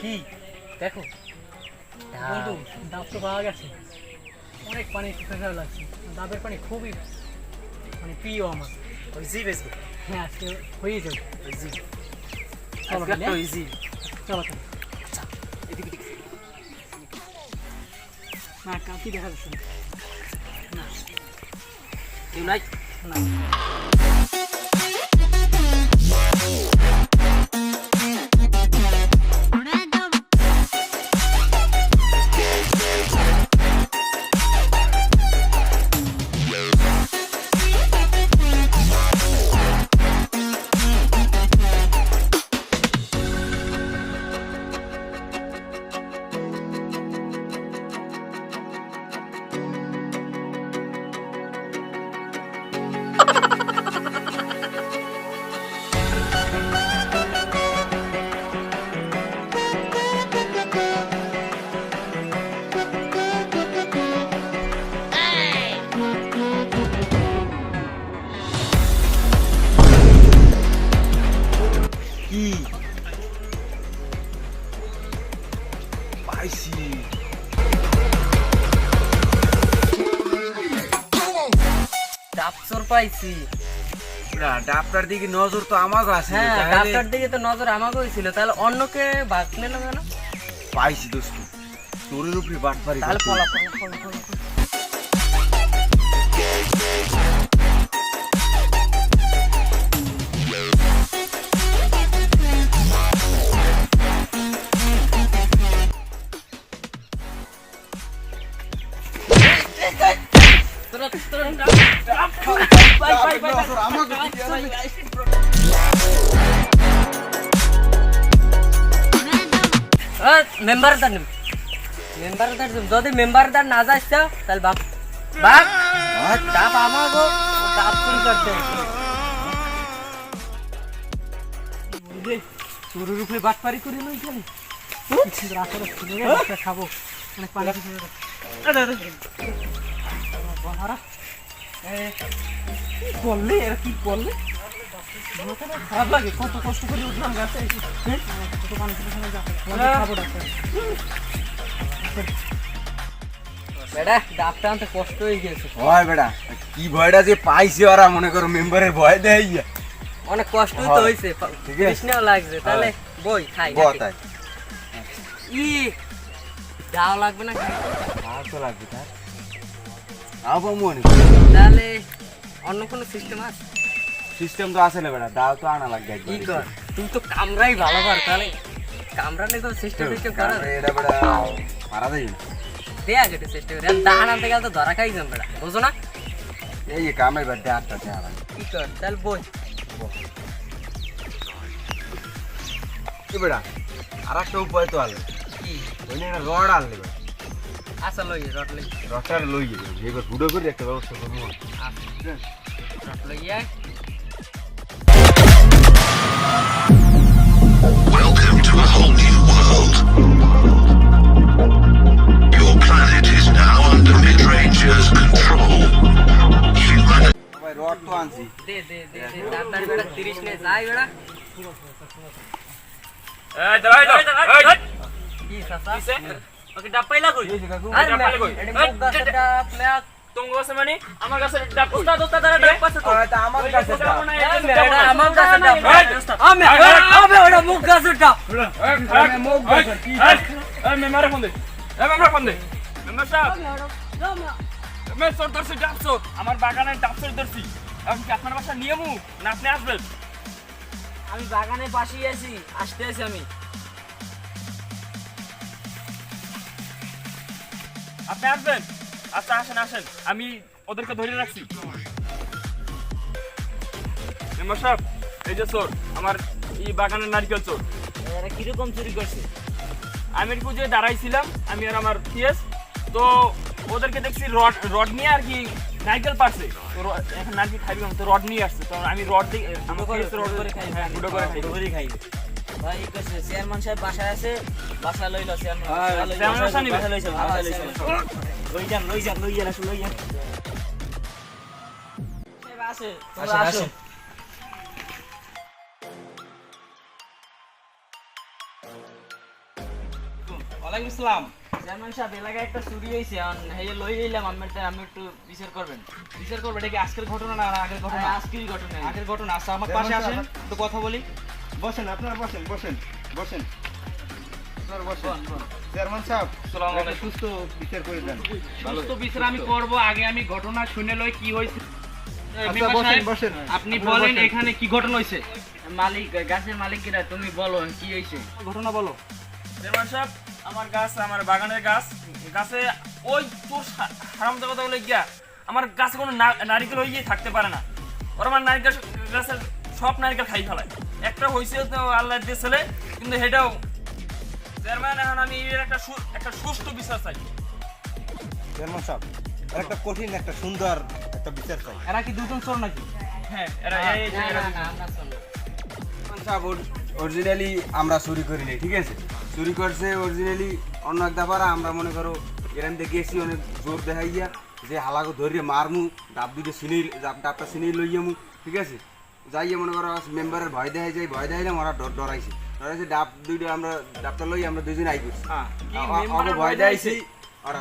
কি? দেখো বন্ধু ডাব তো পাওয়া গেছে। অনেক পানি শুকাশা লাগছে। ডাবের পানি খুবই মানে প্রিয় আমার। ওই জি বেসবো হ্যাঁ আজকে হয়ে যাবে। ওই জি চলো ওই জি চলো চলো এদিকে না কাউকে দেখা যাচ্ছে না। কেউ নাই? না। পাইছি। ডাক্তার দিকে নজর তো আমাকে আছে হ্যাঁ ডাক্তার দিকে তো নজর আমাকে ছিল তাহলে অন্যকে বাঁচলে নিল কেন? পাইছি দোস্ত। তোরের উপরে বাটপারি তাহলে পলা পলা ফলা মেম্বার দার মেম্বার দার যদি মেম্বার দার না যাস তাহলে বাপ। বাপ ডাব আমাগো ডাব চুরি করতে চোরের উপরে বাটপারি করে গেছে একটা খাব। অনেক পানি করলে এরা কি করলে খারাপ লাগে কত কষ্ট করে উঠলাম গাছে ডাবটা আনতে কষ্ট হয়ে গেছে হয় বেটা কি ভয়টা যে পাইছি ওরা মনে করো মেম্বারের ভয় দেয়। অনেক কষ্টই তো হয়েছে কৃষ্ণও লাগছে। তাহলে বই খাই? বতায় ই দাও লাগবে না আর তো লাগবে তার। মনে তাহলে অন্য কোনো সিস্টেম আছে? সিস্টেম তো আছে না বেটা দাও তো আনা লাগবে কি কর? তুই তো কামরাই ভালো পার তাহলে কামরানে তো সিস্টেম সিস্টেম কর এটা বেটা মারা দেয় দে আগে একটু সিস্টেম দাহান আনতে গেলে তো ধরা খাই যাম বেটা বুঝো না? এই যে কামের বাড়িতে আটটা দেওয়া লাগে কি কর? তাহলে বই কি বেটা? আর একটা উপায় তো আনলে। কি? ওই একটা রড আনলে বেটা। আসা লই রট লই রডটার লই এবার হুডো করে একটা ব্যবস্থা করব। রট লই আয়। Welcome to a whole new world. Your planet is now under Midranger's control. Humanity. ভাই রড তো আনছি দে দে দে দে তাড়াতাড়ি বেটা 30 নে যাই বেটা কি সাসা ওকে ডাব পাইলা কই আরে ডাব পাইলা কই এডি মুখ গাছে ডাব মেয়া তোমার কাছে মানে? আমার কাছে ডাব উস্তাদ উস্তাদ দাদা ডাব পাচ্ছে তো। আমার কাছে দাও। আমার কাছে ডাব আমি আমি ওটা মুখ গাছে ডাব এই মেম্বার ফোন দে। এই মেম্বার ফোন দে। মেম্বার সাহেব। মে সর ধরছি ডাব সর আমার বাগানে ডাব সর ধরছি। আমি আপনার বাসা নিয়ে না আপনি আসবেন? আমি বাগানের পাশেই আছি আসতে আছি আমি। আপনি আসবেন? আচ্ছা আসেন আসেন। আমি ওদেরকে ধরে রাখছি। মেম্বার সাহেব এই যে চোর আমার এই বাগানের নারকেল চোর। এরা কীরকম চুরি করছে? আমি পুজোয় দাঁড়াইছিলাম আমি আর আমার পিএস। তো ওদেরকে দেখছি রড রড নিয়ে আর কি নারকেল পারছে এখন নারকেল খাইবি তো রড নিয়ে আসছে। তো আমি রড দিয়ে আমার রড করে খাই, খাই হ্যাঁ গুঁড়ো করে খাই করে খাইবে। ভাই এই কাছে চেয়ারম্যান সাহেব বাসায় আছে বাসা লইল চেয়ারম্যান। হ্যাঁ, বাসা লইলো, বাসা লইছে। লই যান লই যান লই যান আসুন লই যান। আসে তোমরা ওয়ালাইকুম আসসালাম। চেয়ারম্যান সাহেব এলাকায় একটা চুরি হয়েছে এই লই এলাম আমি আমি একটু বিচার করবেন। বিচার করবে এটা কি আজকের ঘটনা না আগের ঘটনা? আজকেরই ঘটনা। আগের ঘটনা। আচ্ছা আমার পাশে আসেন তো কথা বলি। বসেন আপনারা বসেন বসেন বসেন। আপনারা বসেন বল, বল। চেয়ারম্যান সাহেব সুস্থ বিচার করে দেন। সুস্থ বিচার আমি করব আগে আমি ঘটনা শুনে লই কি হয়েছে আচ্ছা। আপনি বলেন এখানে কি ঘটনা হয়েছে মালিক গাছের মালিক কিনা তুমি বলো কি হয়েছে ঘটনা বলো। চেয়ারম্যান সাহেব আমার গাছ আমার বাগানের গাছ গাছে ওই তোর হারাম কথা বলে গিয়া আমার গাছে কোনো নারিকেল হয়ে গিয়ে থাকতে পারে না। ওর আমার নারিকেল গাছের সব নারিকেল খাই ফেলায়। একটা হয়েছে তো আল্লাহ দিয়ে ছেলে কিন্তু সেটাও চেয়ারম্যান এখন আমি এর একটা একটা সুষ্ঠু বিশ্বাস চাই। চেয়ারম্যান সাহেব একটা কঠিন একটা সুন্দর একটা বিচার চাই। এরা কি দুজন চোর নাকি? হ্যাঁ এরা এই- এই- না, এরা- না, না, আমরা অরিজিনালি আমরা চুরি করি নাই ঠিক আছে? চুরি করছে অরিজিনালি অন্য এক ব্যাপার আমরা মনে করো এখান থেকে গেছি অনেক জোর দেখাইয়া যে হালাকো ধরিয়ে মারমু ডাব দুটো চিনি ডাবটা চিনি লইয়ামু ঠিক আছে? যাইয়া মনে করো মেম্বারের ভয় দেখাই যাই ভয় দেখাইলাম ওরা ডর ডরাইছে। ডাব দুইটা আমরা ডাবটা লই আমরা আই করছি হ্যাঁ কি আ- আ- মেম্বারের ওকে ভয়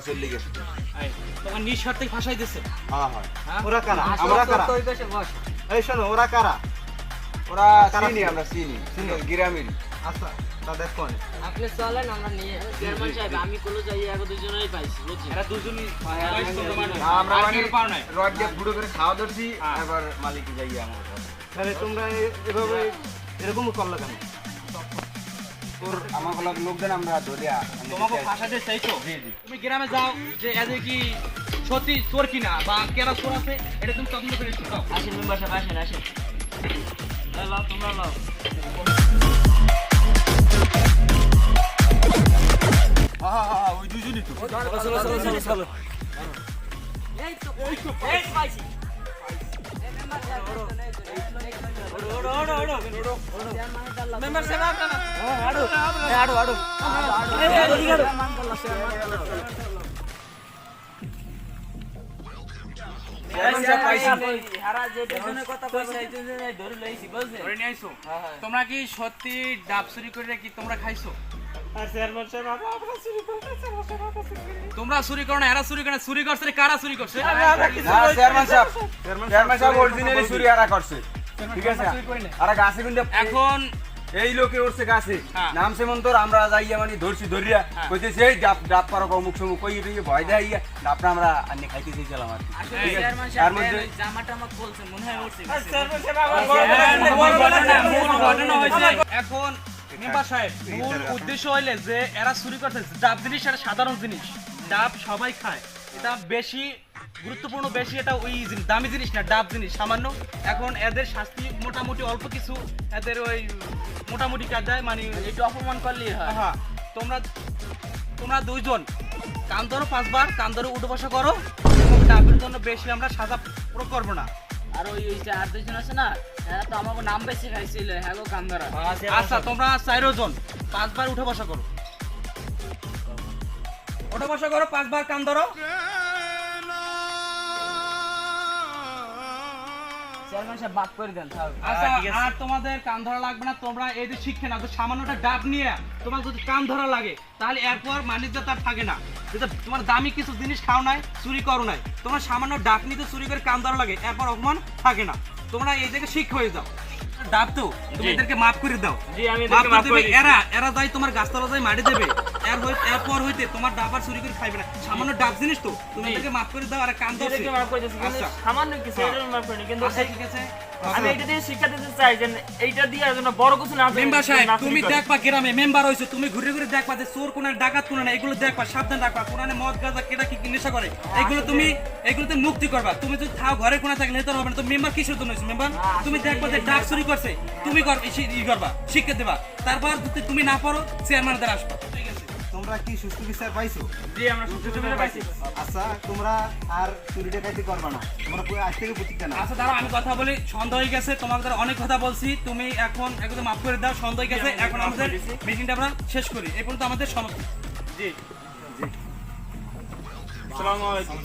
চলে গেছে। এই, তোমার নিঃস্বার্থে ফাঁসাই দিচ্ছে হ্যাঁ। হয়? ওরা কারা? আমরা কারা। এই শোনো ওরা কারা? ওরা চিনি আমরা চিনি। চিনি? গ্রামের। আচ্ছা তাদের কোন। আপনি চলেন আমরা নিয়ে চেয়ারম্যান সাহেব আমি কোনো যাই আগে দুজনেই পাইছি এরা দুজনই আমরা মানে কেউ নাই। রড দিয়ে ফুটো করে খাওয়া ধরছি এবার মালিকে যাই আমার। তাহলে তোমরা এভাবে এরকম করলে কেন? তোর আমার বলা লোকজন আমরা ধরিয়া তোমাকে ফাঁসাতে চাইছো তুমি গ্রামে যাও যে এদের কি সত্যি চোর কিনা বা কেরা চোর আছে এটা তুমি তদন্ত করে আসেন মেম্বার সাহেব আসেন আসেন লও, তোমরা লও। হ্যাঁ হ্যাঁ হ্যাঁ ওই দুজনই তো এই তো, এই তো পাইছি। মেম্বার তোমরা কি সত্যি ডাব চুরি করে কি তোমরা খাইছো? তোমরা চুরি করো না, এরা চুরি করে চুরি করছে কারা চুরি করছে? চুরি করছে। ঠিক আছে? আর গাছে কিন্তু এখন এই লোকে উঠছে গাছে। হ্যাঁ। নাম আমরা যাইয়া মানে ধরছি ধরিয়া কইতেছে এই ডাব ডাব পারো অমুক সমুক কই ভয় দেখাইয়া ডাবটা আমরা আনি খাইতে চাইছিলাম আর কি তার মধ্যে মনে হয় হ্যাঁ, এখন মেম্বার সাহেব মূল উদ্দেশ্য হইলে যে এরা চুরি করছে ডাব জিনিস এটা সাধারণ জিনিস ডাব সবাই খায়। এটা বেশি গুরুত্বপূর্ণ বেশি এটা ওই জিনিস, দামি জিনিস না ডাব জিনিস সামান্য। এখন এদের শাস্তি মোটামুটি অল্প কিছু এদের ওই মোটামুটি কাজ দেয় মানে একটু অপমান করলেই হয়। হ্যাঁ তোমরা তোমরা দুইজন কান ধরো পাঁচবার কান ধরে উঠে বসা করো এবং ডাবের জন্য বেশি আমরা সাজা প্রয়োগ করব না। আর ওই ওই যে আর দুজন আছে না এরা তো আমাকে নাম বেশি খাইছিল হ্যাঁ গো কামদারা আচ্ছা তোমরা চারো জন পাঁচবার উঠে বসা করো। উঠে বসা করো পাঁচবার কান ধরো। চেয়ারম্যান সাহেব বাদ করে দেন আচ্ছা আর তোমাদের কান ধরা লাগবে না তোমরা এই যে শিখে না তো সামান্যটা ডাব নিয়ে তোমার যদি কান ধরা লাগে তাহলে এরপর মানিজ্য তার থাকে না। তোমার দামি কিছু জিনিস খাও নাই চুরি করো নাই তোমার সামান্য ডাক নিতে চুরি করে কান ধরা লাগে এরপর অপমান থাকে না। তোমরা এই জায়গায় শিক্ষা হয়ে যাও। ডাব তো তুমি। এদেরকে মাফ করে দাও। জি, আমি এদেরকে করে মাফ করে। এরা এরা যাই তোমার গাছতলা যাই মাটি দেবে। এর হই- এরপর হইতে তোমার ডাব আর চুরি করে খাইবে না। সামান্য ডাব জিনিস তো তুমি। এদেরকে মাফ করে দাও আর কান ধরছে এদেরকে মাফ করে দিয়েছি আচ্ছা। সামান্য কিছু এটা মাফ করে কিন্তু আচ্ছা ঠিক আছে। আমি এটা দিয়ে শিক্ষা দিতে চাই যে এইটা দিয়ে যেন বড় কিছু না মেম্বার সাহেব তুমি করে। দেখবা গ্রামে মেম্বার হইছো তুমি ঘুরে ঘুরে দেখবা যে চোর কোন ডাকাত কোন না এগুলো দেখবা সাবধান রাখবা কোন মদ গাঁজা কেটা কি কি নেশা করে এগুলো তুমি এগুলোতে মুক্তি করবা। তুমি যদি থাও ঘরে কোনা থাকলে হবে না তো মেম্বার কিসের জন্য হইছো মেম্বার? তুমি দেখবা যে ডাক চুরি করছে তুমি করবা শিক্ষা দেবা। তারপর যদি তুমি না পারো চেয়ারম্যান দ্বারা আসবা। ঠিক আছে তোমরা কি সুস্থ বিচার পাইছো? জি আমরা সুস্থ বিচার পাইছি। আচ্ছা তোমরা আর চুরি ডাকাতি করবে না। তোমরা পুরো আজ থেকে প্রতিজ্ঞা না আচ্ছা দাঁড়াও আমি কথা বলি। সন্দেহ হয়ে গেছে তোমাদের অনেক কথা বলছি। তুমি এখন একদম মাফ করে দাও সন্দেহ হয়ে গেছে। এখন আমাদের। মিটিংটা আমরা শেষ করি। এই পর্যন্ত আমাদের জি। জি। আসসালামু আলাইকুম।